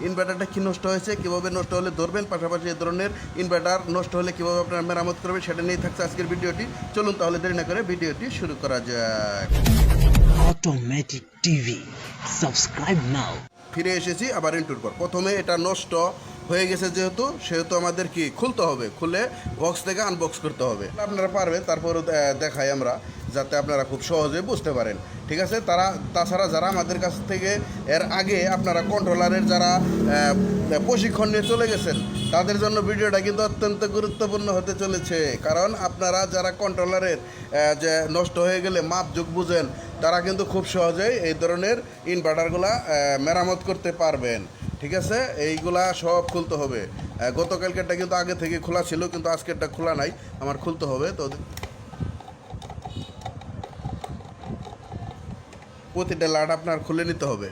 ইনভার্টারটা কি নষ্ট হয়েছে কীভাবে নষ্ট হলে ধরবেন পাশাপাশি এ ধরনের ইনভার্টার নষ্ট হলে কীভাবে আপনারা মেরামত করবেন সেটা নিয়ে থাকছে আজকের ভিডিওটি। চলুন তাহলে দেরি না করে ভিডিওটি শুরু করা যাক। Automatic TV. Subscribe now. ফিরে এসেছি আবার ইন্টুর পর। প্রথমে এটা নষ্ট হয়ে গেছে যেহেতু সেহেতু আমাদের কি খুলতে হবে? খুলে বক্স থেকে আনবক্স করতে হবে। আপনারা পারবেন তারপরও আহ, দেখাই আমরা। যাতে আপনারা খুব সহজে বুঝতে পারেন। ঠিক আছে? তারা, তাছাড়া যারা আমাদের কাছ থেকে এর আগে আপনারা কন্ট্রোলারের যারা প্রশিক্ষণ নিয়ে চলে গেছেন, তাদের জন্য ভিডিওটা কিন্তু অত্যন্ত গুরুত্বপূর্ণ হতে চলেছে। কারণ আপনারা যারা কন্ট্রোলারের যে নষ্ট হয়ে গেলে মাপ যোগ বুঝেন, তারা কিন্তু খুব সহজেই এই ধরনের ইনভার্টারগুলা মেরামত করতে পারবেন। ঠিক আছে? এইগুলা সব খুলতে হবে। গতকালকেরটা কিন্তু আগে থেকে খোলা ছিল, কিন্তু আজকেরটা খোলা নাই। আমার খুলতে হবে, তো প্রতিটা লাট আপনার খুলে নিতে হবে।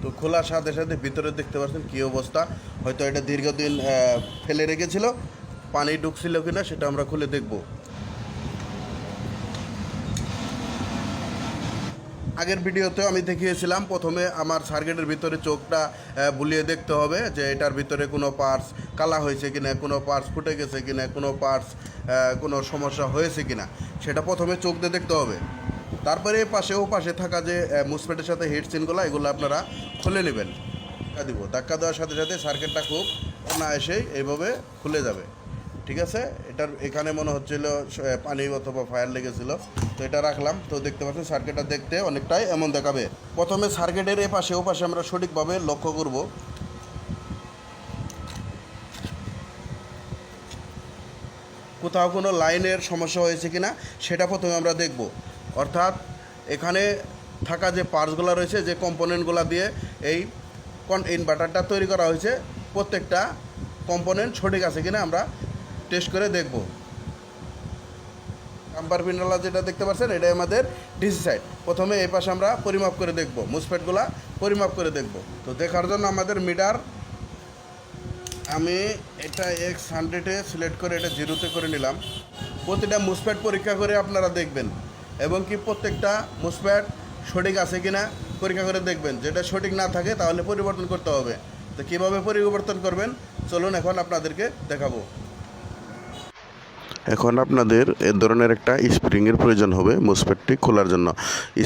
তো খোলার সাথে সাথে ভিতরে দেখতে পাচ্ছেন কী অবস্থা। হয়তো এটা দীর্ঘদিন ফেলে রেখেছিল, পানি ঢুকছিল কিনা সেটা আমরা খুলে দেখব। আগের ভিডিওতেও আমি দেখিয়েছিলাম, প্রথমে আমার সার্কিটের ভিতরে চোখটা বুলিয়ে দেখতে হবে যে এটার ভিতরে কোনো পার্টস কালা হয়েছে কিনা, কোনো পার্টস ফুটে গেছে কিনা, কোনো পার্টস কোনো সমস্যা হয়েছে কিনা, সেটা প্রথমে চোখ দিয়ে দেখতে হবে। তারপরে পাশে, ও পাশে থাকা যে মুসপেটের সাথে হেড সিনগুলো এগুলো আপনারা খুলে নেবেন। ধাক্কা দিব। ধাক্কা দেওয়ার সাথে সাথে সার্কিটটা খুব না এসেই এইভাবে খুলে যাবে। ঠিক আছে? এটার এখানে মনে হচ্ছিল পানি অথবা ফায়ার লেগেছিল। তো এটা রাখলাম। তো দেখতে পাচ্ছেন সার্কিটটা দেখতে অনেকটাই এমন দেখাবে। প্রথমে সার্কিটের এ পাশে, ও পাশে আমরা সঠিকভাবে লক্ষ্য করব। কোথাও কোনো লাইনের সমস্যা হয়েছে কিনা, সেটা প্রথমে আমরা দেখব। অর্থাৎ, এখানে থাকা যে পার্টসগুলো রয়েছে, যে কম্পোনেন্টগুলো দিয়ে এই ইনভার্টারটা তৈরি করা হয়েছে, প্রত্যেকটা কম্পোনেন্ট সঠিক আছে কিনা আমরা টেস্ট করে দেখব। কাম্পার পিন্ডালা যেটা দেখতে পাচ্ছেন, এটাই আমাদের ডিসি সাইড প্রথমে এই পাশে আমরা পরিমাপ করে দেখব মুসপেটগুলা পরিমাপ করে দেখব। তো দেখার জন্য আমাদের মিটার আমি এটা এক্স হান্ড্রেডে সিলেক্ট করে এটা জিরোতে করে নিলাম। প্রতিটা মুসপ্যাট পরীক্ষা করে আপনারা দেখবেন, এবং কি প্রত্যেকটা মুসপ্যাট সঠিক আছে কিনা পরীক্ষা করে দেখবেন। যেটা সঠিক না থাকে, তাহলে পরিবর্তন করতে হবে। তো কীভাবে পরিবর্তন করবেন? চলুন এখন আপনাদেরকে দেখাবো। এখন আপনাদের এ ধরনের একটা স্প্রিংয়ের প্রয়োজন হবে মুসপেটটি খোলার জন্য।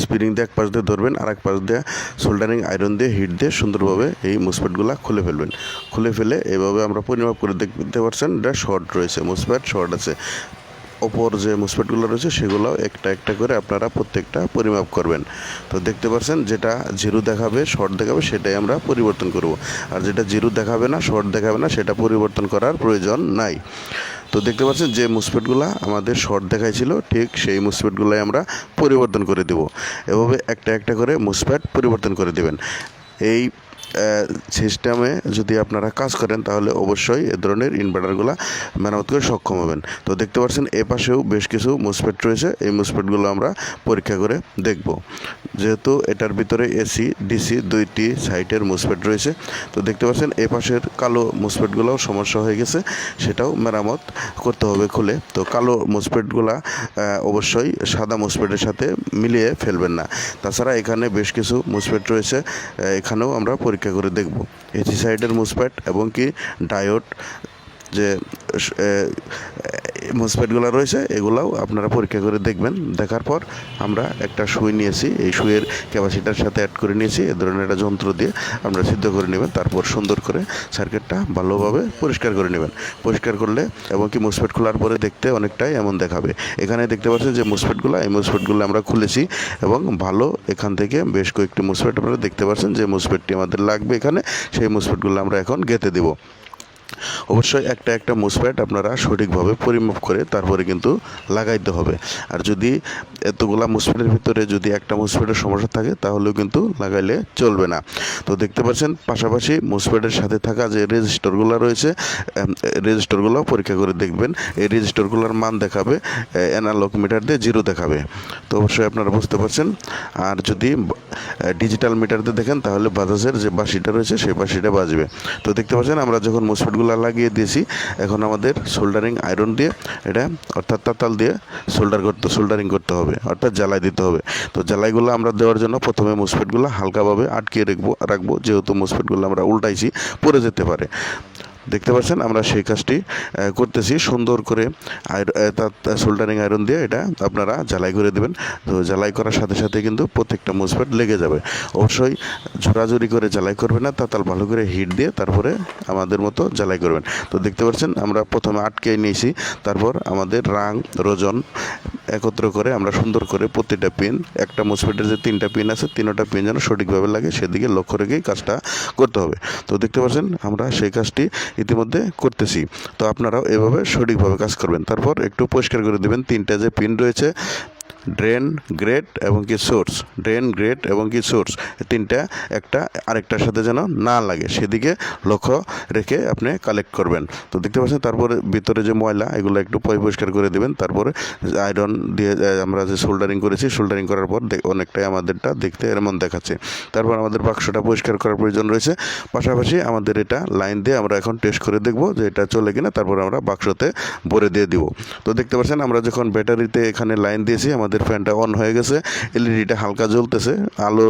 স্প্রিং দিয়ে এক পাশ দিয়ে ধরবেন আর এক পাশ দিয়ে সোল্ডারিং আয়রন দিয়ে হিট দিয়ে সুন্দরভাবে এই মুসপেটগুলো খুলে ফেলবেন। খুলে ফেলে এভাবে আমরা পরিমাপ করে দেখতে পাচ্ছেন এটা শর্ট রয়েছে মুসপেট শর্ট আছে। ওপর যে মুসপেটগুলো রয়েছে সেগুলো একটা একটা করে আপনারা প্রত্যেকটা পরিমাপ করবেন। তো দেখতে পাচ্ছেন যেটা জিরো দেখাবে, শর্ট দেখাবে, সেটাই আমরা পরিবর্তন করব। আর যেটা জিরো দেখাবে না, শর্ট দেখাবে না, সেটা পরিবর্তন করার প্রয়োজন নাই। তো দেখতে পাচ্ছেন যে মুসপেটগুলো আমাদের শর্ট দেখাইছিল, ঠিক সেই মুসপেটগুলোই আমরা পরিবর্তন করে দেব। এভাবে একটা একটা করে মুসপেট পরিবর্তন করে দেবেন। এই সিস্টেমে যদি আপনারা কাজ করেন, তাহলে অবশ্যই এ ধরনের ইনভার্টারগুলো মেরামত করে সক্ষম হবেন। তো দেখতে পাচ্ছেন, এ পাশেও বেশ কিছু মুসপেট রয়েছে। এই মুসপেটগুলো আমরা পরীক্ষা করে দেখব। যেহেতু এটার ভিতরে এসি ডিসি দুইটি সাইটের মুসপেট রয়েছে। তো দেখতে পাচ্ছেন, এ পাশের কালো মুসপেটগুলোও সমস্যা হয়ে গেছে। সেটাও মেরামত করতে হবে খুলে। তো কালো মুসপেটগুলা অবশ্যই সাদা মুসপেটের সাথে মিলিয়ে ফেলবেন না। তাছাড়া এখানে বেশ কিছু মুসপেট রয়েছে। এখানেও আমরা পরীক্ষা করে দেখব। এসি সাইডের মুসপ্যাট এবং কি ডায়োড যে মুসপেটগুলো রয়েছে, এগুলাও আপনারা পরীক্ষা করে দেখবেন। দেখার পর আমরা একটা সুই নিয়েছি, এই সুইয়ের ক্যাপাসিটার সাথে অ্যাড করে নিয়েছি, এ ধরনের একটা যন্ত্র দিয়ে আমরা সিদ্ধ করে নেবেন, তারপর সুন্দর করে সার্কিটটা ভালোভাবে পরিষ্কার করে নেবেন। পরিষ্কার করলে এবং কি মুসপেট খোলার পরে দেখতে অনেকটাই এমন দেখাবে। এখানে দেখতে পাচ্ছেন যে মুসপেটগুলো, এই মুসপেটগুলো আমরা খুলেছি এবং ভালো এখান থেকে বেশ কয়েকটি মুসপেট আপনারা দেখতে পাচ্ছেন যে মুসপেটটি আমাদের লাগবে এখানে, সেই মুসপেটগুলো আমরা এখন গেঁথে দেবো। অবশ্যই একটা একটা মুসপ্যাট আপনারা সঠিকভাবে পরিমাপ করে তারপরে কিন্তু লাগাইতে হবে। আর যদি এতগুলা মুসপ্যাটের ভিতরে যদি একটা মুসপ্যাটের সমস্যা থাকে, তাহলেও কিন্তু লাগাইলে চলবে না। তো দেখতে পাচ্ছেন, পাশাপাশি মুসপ্যাটের সাথে থাকা যে রেজিস্টরগুলো রয়েছে রেজিস্টরগুলো পরীক্ষা করে দেখবেন। এই রেজিস্টরগুলোর মান দেখাবে অ্যানালগ মিটার দিয়ে জিরো দেখাবে। তো অবশ্যই আপনারা বুঝতে পারছেন। আর যদি ডিজিটাল মিটার দিয়ে দেখেন, তাহলে বাজাজের যে বাসিটা রয়েছে, সেই বাসিটা বাজবে। তো দেখতে পাচ্ছেন, আমরা যখন মুসপ্যাটগুলো মুসপেটগুলো লাগিয়ে দিয়েছি। এখন আমাদের সোল্ডারিং আয়রন দিয়ে এটা অর্থাৎ তাতাল দিয়ে শোল্ডার করতে সোল্ডারিং করতে হবে, অর্থাৎ জ্বালাই দিতে হবে। তো জ্বালাইগুলো আমরা দেওয়ার জন্য প্রথমে মুসপেটগুলো হালকাভাবে আটকে রাখব রাখব, যেহেতু মুসপেটগুলো আমরা উল্টাইছি, পড়ে যেতে পারে। দেখতে পাচ্ছেন, আমরা সেই কাজটি করতেছি। সুন্দর করে সোল্ডারিং আয়রন দিয়ে এটা আপনারা জ্বালাই করে দেবেন। তো জ্বালাই করার সাথে সাথে কিন্তু প্রত্যেকটা মুসপেট লেগে যাবে। অবশ্যই ঝোরাঝুরি করে জ্বালাই করবেন না, তাতাল ভালো করে হিট দিয়ে তারপরে আমাদের মতো জ্বালাই করবেন। তো দেখতে পাচ্ছেন, আমরা প্রথমে আটকে নিয়েছি, তারপর আমাদের রাং, রোজন একত্র করে আমরা সুন্দর করে প্রতিটা পিন, একটা মুসপেটের যে তিনটা পিন আছে, তিনটা পিন যেন সঠিকভাবে লাগে, সেদিকে লক্ষ্য রেখেই কাজটা করতে হবে। তো দেখতে পাচ্ছেন, আমরা সেই কাজটি ইতিমধ্যে করতেছি। তো আপনারাও এভাবে সঠিকভাবে কাজ করবেন। তারপর একটু পরিষ্কার করে দেবেন। তিনটা যে পিন রয়েছে ড্রেন গ্রেট এবং কি সোর্স ড্রেন গ্রেট এবং কি সোর্স তিনটা একটা আরেকটার সাথে যেন না লাগে, সেদিকে লক্ষ্য রেখে আপনি কালেক্ট করবেন। তো দেখতে পাচ্ছেন, তারপরে ভিতরে যে ময়লা, এগুলো একটু পরিষ্কার করে দেবেন, তারপরে আয়রন দিয়ে আমরা যে সোল্ডারিং করেছি সোল্ডারিং করার পর অনেকটাই আমাদেরটা দেখতে এমন দেখাচ্ছে। তারপর আমাদের বাক্সটা পরিষ্কার করার প্রয়োজন রয়েছে। পাশাপাশি আমাদের এটা লাইন দিয়ে আমরা এখন টেস্ট করে দেখব যে এটা চলে কিনা, তারপর আমরা বাক্সতে ভরে দিয়ে দিব। তো দেখতে পাচ্ছেন, আমরা যখন ব্যাটারিতে এখানে লাইন দিয়েছি, আমাদের ফ্যানটা অন হয়ে গেছে। এলইডিটা হালকা জ্বলতেছে। আলো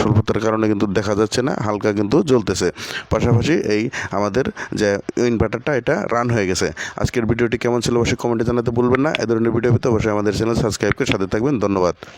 স্বল্পতার কারণে কিন্তু দেখা যাচ্ছে না, হালকা কিন্তু জ্বলতেছে। পাশাপাশি এই আমাদের যে ইনভার্টারটা এটা রান হয়ে গেছে। আজকের ভিডিওটি কেমন ছিল অবশ্যই কমেন্টে জানাতে ভুলবেন না। এ ধরনের ভিডিও পেতে অবশ্যই আমাদের চ্যানেল সাবস্ক্রাইব করে সাথে থাকবেন। ধন্যবাদ।